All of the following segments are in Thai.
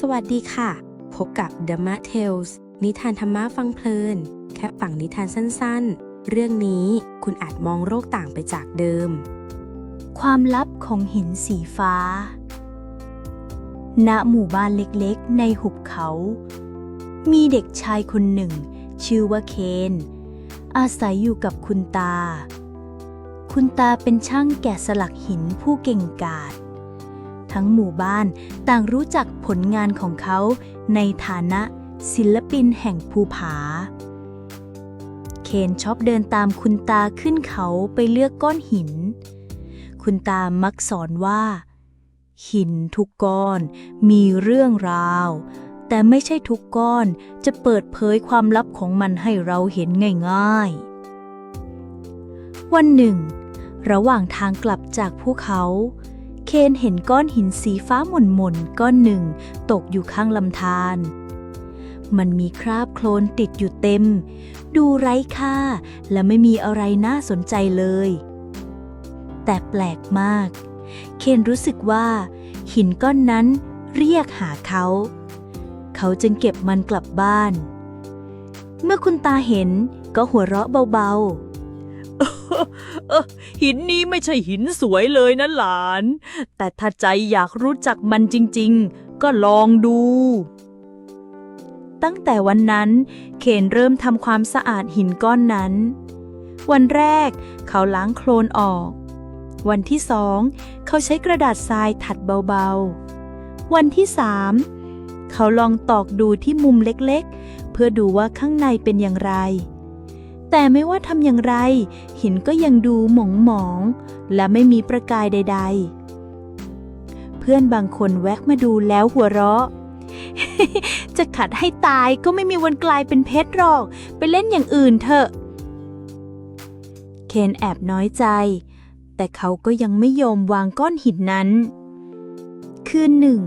สวัสดีค่ะ พบกับ The m a Tales นิทานธรรมะฟังเพลิน แค่ฟังนิทานสั้นๆ เรื่องนี้คุณอาจมองโลกต่างไปจากเดิม ความลับของหินสีฟ้า ณ หมู่บ้านเล็กๆ ในหุบเขา มีเด็กชายคนหนึ่ง ชื่อว่าเคน อาศัยอยู่กับคุณตา คุณตาเป็นช่างแกะสลักหินผู้เก่งกาจ ทั้งหมู่บ้าน ต่างรู้จักผลงานของเขาในฐานะศิลปินแห่งภูผา เคนชอบเดินตามคุณตาขึ้นเขาไปเลือกก้อนหิน คุณตามักสอนว่า หินทุกก้อนมีเรื่องราว แต่ไม่ใช่ทุกก้อนจะเปิดเผยความลับของมันให้เราเห็นง่ายๆ วันหนึ่ง ระหว่างทางกลับจากภูเขา เคนเห็นก้อนหินสีฟ้าหม่นๆก้อนหนึ่ง ตกอยู่ข้างลำธารมันมีคราบโคลนติดอยู่เต็ม ดูไร้ค่า และไม่มีอะไรน่าสนใจเลย แต่แปลกมาก เคนรู้สึกว่า หินก้อนนั้นเรียกหาเขา เขาจึงเก็บมันกลับบ้าน เมื่อคุณตาเห็นก็หัวเราะเบาเออ หินนี้ไม่ใช่หินสวยเลยนะหลาน แต่ถ้าใจอยากรู้จักมันจริง ๆ ก็ลองดู ตั้งแต่วันนั้น เคนเริ่มทำความสะอาดหินก้อนนั้น วันแรกเขาล้างโคลนออก วันที่สองเขาใช้กระดาษทรายถัดเบาๆ วันที่สามเขาลองตอกดูที่มุมเล็กๆ เพื่อดูว่าข้างในเป็นอย่างไร แต่ไม่ว่าทำอย่างไร หินก็ยังดูหมองหมองๆและไม่มีประกายใด ๆ เพื่อนบางคนแวะมาดูแล้วหัวเราะ จะขัดให้ตายก็ไม่มีวันกลายเป็นเพชรหรอก ไปเล่นอย่างอื่นเถอะ เคนแอบน้อยใจ แต่เขาก็ยังไม่ยอมวางก้อนหินนั้น คืนหนึ่ง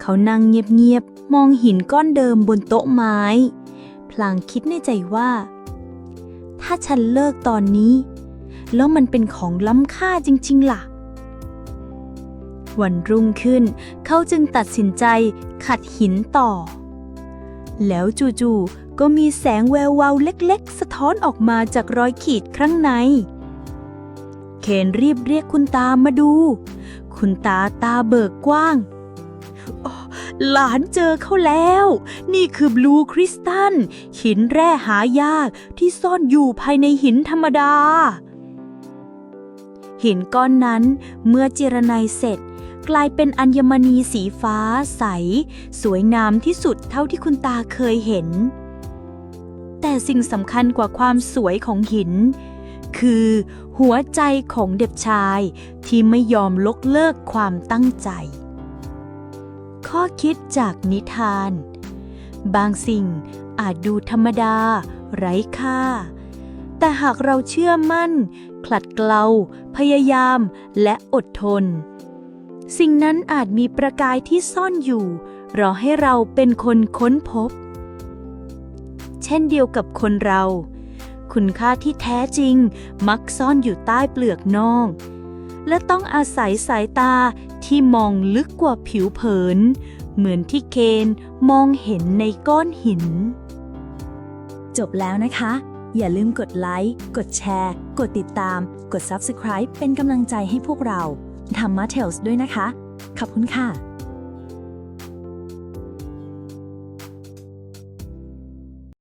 เขานั่งเงียบๆมองหินก้อนเดิมบนโต๊ะไม้ พลางคิดในใจว่า ถ้าฉันเลิกตอนนี้ แล้วมันเป็นของล้ำค่าจริง ๆ ล่ะ วันรุ่งขึ้น เขาจึงตัดสินใจขัดหินต่อ แล้วจู่ๆก็มีแสงแวววาวเล็ก ๆ สะท้อนออกมาจากรอยขีดข้างใน เคนรีบเรียกคุณตามาดู คุณตาตาเบิกกว้าง หลานเจอเขาแล้ว นี่คือบลูคริสตัลหินแร่หายากที่ซ่อนอยู่ภายในหินธรรมดา หินก้อนนั้นเมื่อเจรไนเสร็จ กลายเป็นอัญมณีสีฟ้าใส สวยงามที่สุดเท่าที่คุณตาเคยเห็น แต่สิ่งสำคัญกว่าความสวยของหิน คือหัวใจของเด็กชายที่ไม่ยอมลกเลิกความตั้งใจ ข้อคิดจากนิทาน บางสิ่งอาจดูธรรมดา ไร้ค่า แต่หากเราเชื่อมั่นขลัดเกลา พยายาม และอดทน สิ่งนั้นอาจมีประกายที่ซ่อนอยู่ รอให้เราเป็นคนค้นพบ เช่นเดียวกับคนเรา คุณค่าที่แท้จริงมักซ่อนอยู่ใต้เปลือกนอก และต้องอาศัยสายตาที่มองลึกกว่าผิวเผิน เหมือนที่เคนมองเห็นในก้อนหิน จบแล้วนะคะ อย่าลืมกดไลค์กดแชร์ กดติดตาม กด Subscribe เป็นกำลังใจให้พวกเราทำมาเทลส์ด้วยนะคะ ขอบคุณค่ะ